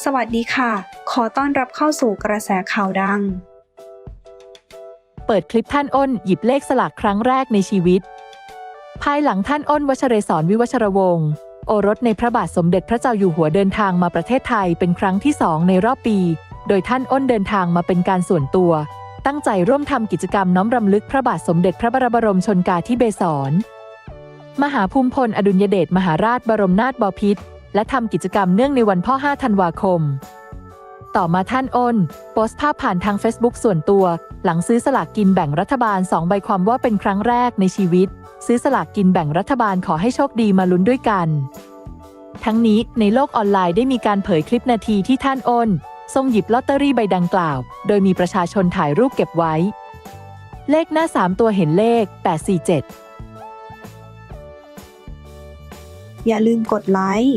สวัสดีค่ะ ขอต้อนรับเข้าสู่กระแสข่าวดัง เปิดคลิปท่านอ้น หยิบเลขสลากครั้งแรกในชีวิต ภายหลังท่านอ้นวชเรศรวิวชรวงศ์โอรสในพระบาทสมเด็จพระเจ้าอยู่หัวเดินทางมาประเทศไทยเป็นครั้งที่สองในรอบปี โดยท่านอ้นเดินทางมาเป็นการส่วนตัว ตั้งใจร่วมทำกิจกรรมน้อมรำลึกพระบาทสมเด็จพระบรมชนกาธิเบศร มหาภูมิพลอดุลยเดชมหาราชบรมนาถบพิตร และทำกิจกรรมเนื่องในวันพ่อ 5 ธันวาคม ต่อมาท่านอ้น โพสต์ภาพผ่านทาง Facebook ส่วนตัว หลังซื้อสลากกินแบ่งรัฐบาล 2 ใบความว่าเป็นครั้งแรกในชีวิต ซื้อสลากกินแบ่งรัฐบาลขอให้โชคดีมาลุ้นด้วยกัน ทั้งนี้ในโลกออนไลน์ได้มีการเผยคลิปนาทีที่ท่านอ้นทรงหยิบลอตเตอรี่ใบดังกล่าว โดยมีประชาชนถ่ายรูปเก็บไว้ เลขหน้า 3 ตัวเห็นเลข 847 อย่าลืมกดไลค์